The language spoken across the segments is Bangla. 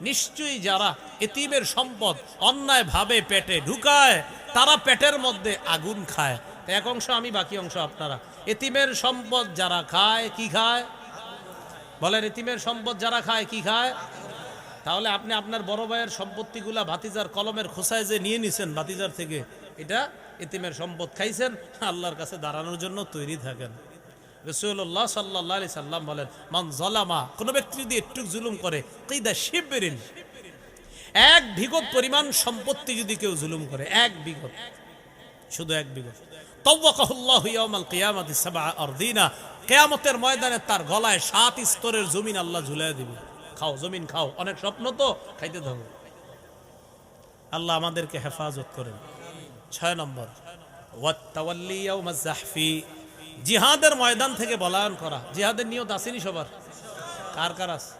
নিশ্চয়ই যারা এতিমের সম্পদ অন্যায়ভাবে পেটে ঢুকায়, তারা পেটের মধ্যে আগুন খায়। এক অংশ আমি, বাকি অংশ আপনারা। এতিমের সম্পদ যারা খায়, কি খায়? বলেন, এতিমের সম্পদ যারা খায়, কি খায়? তাহলে আপনি আপনার বড় ভাইয়ের সম্পত্তিগুলা ভাতিজার কলমের খোসায় যে নিয়ে নিছেন ভাতিজার থেকে, এটা এতিমের সম্পদ খাইছেন, আল্লাহর কাছে দাঁড়ানোর জন্য তৈরি থাকেন। রসুল্লাহ সাল্লাহ সাল্লাম বলেন, মান জলামা কোনো ব্যক্তি যদি একটু জুলুম করে কেইদা শিববেরিন এক বিগত পরিমাণ সম্পত্তি যদি কেউ জুলুম করে, এক বিঘত শুধু এক সাবআ আরদিনা, কিয়ামতের ময়দানে তার গলায় সাত স্তরের জমিন আল্লাহ ঝুলিয়ে দিবে। খাও, জমিন খাও, অনেক স্বপ্ন তো, খাইতে থাকো। আল্লাহ আমাদেরকে হেফাজত করেন। ছয় নম্বর, ওয়াত্তাওয়াল্লি জিহাদের ময়দান থেকে বলায়ন করা। জিহাদের নিয়ত আসেনি সবার। কার কার আছে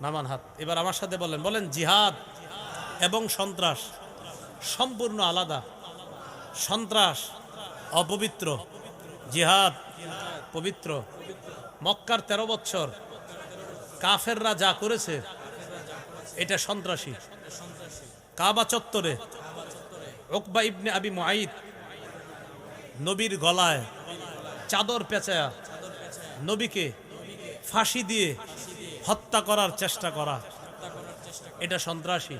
নামান হাত। এবার আমার সাথে বলেন বলেন জিহাদ এবং সন্ত্রাস সম্পূর্ণ আলাদা। সন্ত্রাস অপবিত্র, জিহাদ পবিত্র। মক্কার তেরো বছর কাফেররা যা করেছে, এটা সন্ত্রাসী। কাবা চত্বরে ওকবা ইবনে আবি মুআইদ নবীর গলায় চাদর পেঁচায়া নবীকে ফাঁসি দিয়ে হত্যা করার চেষ্টা করা। এটা সন্ত্রাসী।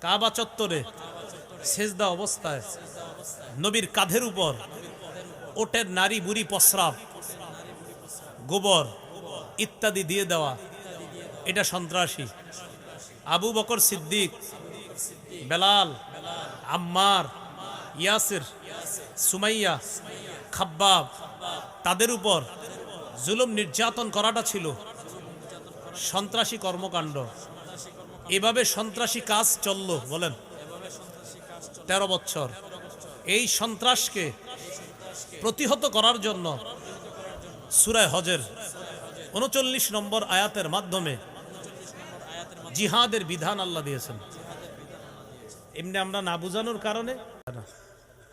কাবা চত্বরে সেজদা অবস্থায় নবীর কাঁধের উপর ওটের নারী বুড়ি প্রস্রাব, গোবর ইত্যাদি দিয়ে দেওয়া। এটা সন্ত্রাসী। আবু বকর সিদ্দিক, বেলাল, আম্মার, ইয়াসির সুমাইয়া, খাব্বাব, তাদের উপর জুলুম নির্যাতন করাটা ছিল সন্ত্রাসী কর্মকাণ্ড। এভাবে সন্ত্রাসী কাজ চলল, বলেন। তেরো বছর এই সন্ত্রাসকে প্রতিহত করার জন্য সুরায় হজের উনচল্লিশ নম্বর আয়াতের মাধ্যমে জিহাদের বিধান আল্লাহ দিয়েছেন। এমনি আমরা না বুঝানোর কারণে।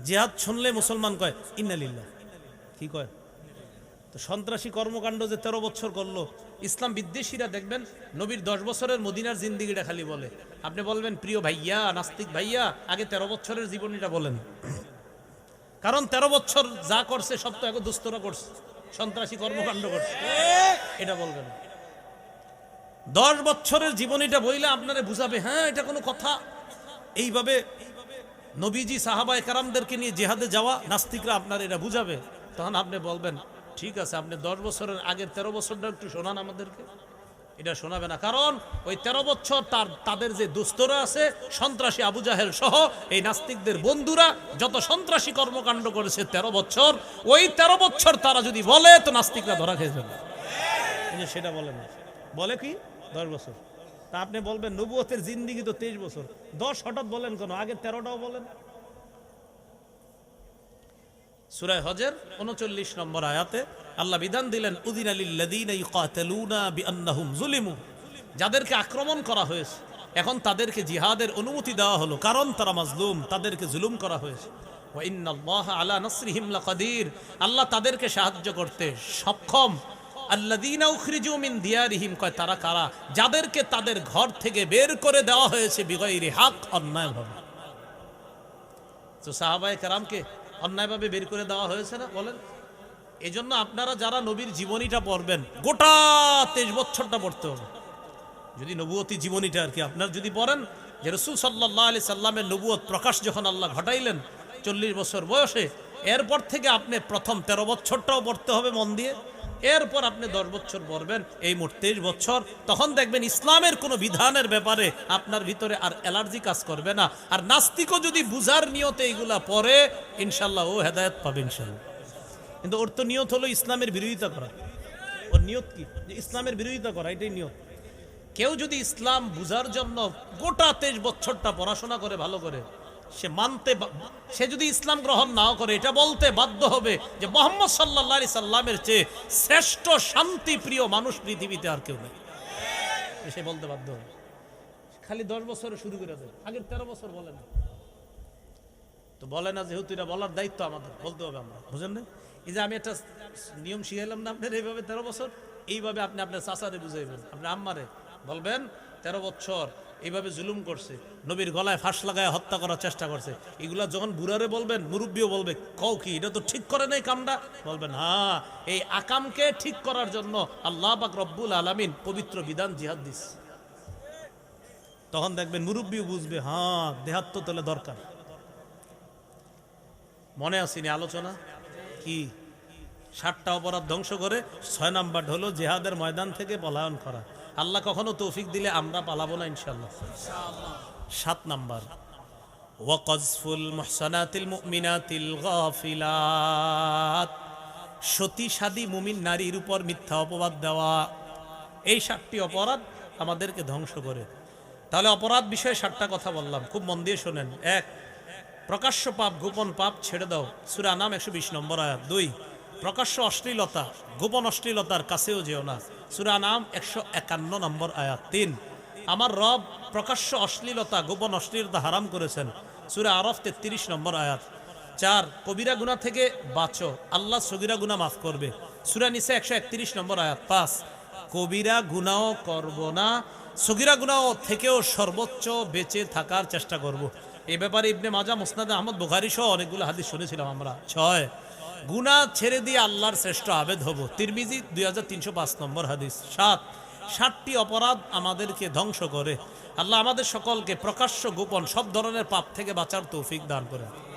জিহাদ শুনলে মুসলমান কয় ইন্নালিল্লাহ কি কয়? তো সন্ত্রাসী কর্মকাণ্ড যে তেরো বছর করল, ইসলাম বিদ্বেষীরা দেখবেন নবীর দশ বছরের মদিনার জিন্দিগিটা খালি বলে। আপনি বলবেন, প্রিয় ভাইয়া, নাস্তিক ভাইয়া, আগে তেরো বছরের জীবনীটা বলেন। কারণ তেরো বছর যা করছে, সব তো এখন দুস্তরা করছে, সন্ত্রাসী কর্মকাণ্ড করছে। এটা বলবেন। দশ বছরের জীবনীটা বইলে আপনারা বুঝাবে হ্যাঁ এটা কোনো কথা। এইভাবে নবীজি সাহাবায় কারামদেরকে নিয়ে জেহাদে যাওয়া, নাস্তিকরা আপনার এটা বুঝাবে। তখন আপনি বলবেন, ঠিক আছে, আপনি দশ বছরের আগের তেরো বছরটা একটু শোনান আমাদেরকে। এটা শোনাবে না। কারণ ওই তেরো বছর তার, তাদের যে দুস্তরা আছে, সন্ত্রাসী আবু জাহেল সহ, এই নাস্তিকদের বন্ধুরা যত সন্ত্রাসী কর্মকাণ্ড করেছে তেরো বছর, ওই তেরো বছর তারা যদি বলে, তো নাস্তিকরা ধরা খেয়ে যাবে সেটা বলে না। বলে কি? দশ বছর। তা আপনি বলবেন, নবুয়তের জিন্দিগি তো তেইশ বছর। দশ হঠাৎ বলেন কেন? আগে তেরোটাও বলেন। সুরায় হজের উনচল্লিশ নম্বর আয়াতে আল্লাহ বিধান দিলেন উদিন আলিল্লাদিন যাদেরকে আক্রমণ করা হয়েছে, এখন তাদেরকে জিহাদের অনুমতি দেওয়া হলো, কারণ তারা মাজলুম, তাদেরকে জুলুম করা হয়েছে। আল্লাহ তাদেরকে সাহায্য করতে সক্ষম। আল্লাদিনা উখরিজু মিন দিয়ারিহিম, কয়, তারা কারা? যাদেরকে তাদের ঘর থেকে বের করে দেওয়া হয়েছে বিগয়রি হাক, অন্যায়ভাবে। তো সাহাবায়ে কারামকে অন্যায়ভাবে বের করে দেওয়া হয়েছে না, বলেন? এই জন্য আপনারা যারা নবীর জীবনীটা পড়বেন, গোটা তেইশ বছরটা পড়তে হবে। যদি নবুয়তি জীবনীটা আর কি, আপনার যদি পড়েন, যে রসুল সাল্লাহ আলি সাল্লামের নবুয়ত প্রকাশ যখন আল্লাহ ঘটাইলেন, চল্লিশ বছর বয়সে, এরপর থেকে আপনি প্রথম তেরো বছরটাও পড়তে হবে মন দিয়ে। এরপর আপনি দশ বছর পড়বেন এই মোট তেইশ বছর। তখন দেখবেন ইসলামের কোনো বিধানের ব্যাপারে আপনার ভিতরে আর অ্যালার্জি কাজ করবে না। আর নাস্তিকও যদি বুঝার নিয়তে এইগুলা পরে ইনশাল্লাহ ও হেদায়ত পাবে ইনশাল্লাহ। কিন্তু ওর তো নিয়ত হলো ইসলামের বিরোধিতা করা। ওর নিয়ত কি? যে ইসলামের বিরোধিতা করা, এটাই নিয়ত। কেউ যদি ইসলাম বুঝার জন্য গোটা তেইশ বছরটা পড়াশোনা করে, ভালো করে সে মানতে সে যদি ইসলাম গ্রহণ নাও করে, এটা বলতে বাধ্য হবে যে মোহাম্মদ সাল্লাহ সাল্লামের চেয়ে শ্রেষ্ঠ শান্তি প্রিয় মানুষ পৃথিবীতে আর কেউ নেই। সে বলতে বাধ্য হবে। খালি দশ বছরে শুরু করে দেবে, আগের তেরো বছর বলে না। তো বলে না যেহেতু এটা বলার দায়িত্ব আমাদের, বলতে হবে আমরা, বুঝেন না? এই যে আমি একটা নিয়ম শিখাইলাম না আপনার এইভাবে তেরো বছর, এইভাবে আপনি আপনার চাচারে বুঝাইবেন, আপনার আম্মারে বলবেন, তেরো বছর এইভাবে জুলুম করছে, নবীর গলায় ফাঁস লাগায় হত্যা করার চেষ্টা করছে। এগুলা যখন বুড়ারে বলবেন, মুরব্বীও বলবে, কও কি, এটা তো ঠিক করে নাই কামটা? বলবেন হ্যাঁ এই আকামকে ঠিক করার জন্য আল্লাহ পাক রব্বুল আলামিন পবিত্র বিধান জিহাদ দিস। তখন দেখবেন মুরব্বীও বুঝবে হ্যাঁ দেহাত্ম তোলে দরকার। মনে আসেনি আলোচনা? কি? ষাটটা অপরাধ ধ্বংস করে ছয় নাম্বার হলো জেহাদের ময়দান থেকে পলায়ন করা। আল্লাহ কখনো তৌফিক দিলে আমরা পালাবো না ইনশাল্লাহ সাত নাম্বার। ওয়াকজফুল মুহসানাতিল মুমিনাতিল গাফিলাত। সতী সাদী মুমিন নারীর উপর মিথ্যা অপবাদ দেওয়া, এই সাতটি অপরাধ আমাদেরকে ধ্বংস করে। তাহলে অপরাধ বিষয়ে সাতটা কথা বললাম, খুব মন দিয়ে শোনেন। এক, প্রকাশ্য পাপ, গোপন পাপ ছেড়ে দাও। সুরা নাম একশো বিশ নম্বর আয়াত। দুই প্রকাশ্য অশ্লীলতা, গোপন অশ্লীলতার কাছেও যেও না। সুরা নাম একশো একান্ন নম্বর আয়াত। তিন, আমার রব প্রকাশ্য অশ্লীলতা, গোপন অশ্লীলতা হারাম করেছেন। সুরা আরফ তেত্রিশ নম্বর আয়াত। চার, কবিরা গুনা থেকে বাঁচো। আল্লাহ সগিরা গুনা মাফ করবে। সুরা নিসা একশো একত্রিশ নম্বর আয়াত। পাঁচ, কবিরা গুনাও করব না। সগিরা গুনাও থেকেও সর্বোচ্চ বেঁচে থাকার চেষ্টা করব। এ ব্যাপারে ইবনে মাজা মুসনাদ আহমদ বুখারি সহ অনেকগুলো হাদিস শুনেছিলাম আমরা। ছয় গুনা ছেড়ে দিয়ে আল্লাহর শ্রেষ্ঠ আবেদ হব। তিরমিজি দুই হাজার তিনশো পাঁচ নম্বর হাদিস। সাত, ষাটটি অপরাধ আমাদেরকে ধ্বংস করে। আল্লাহ আমাদের সকলকে প্রকাশ্য, গোপন, সব ধরনের পাপ থেকে বাঁচার তৌফিক দান করেন।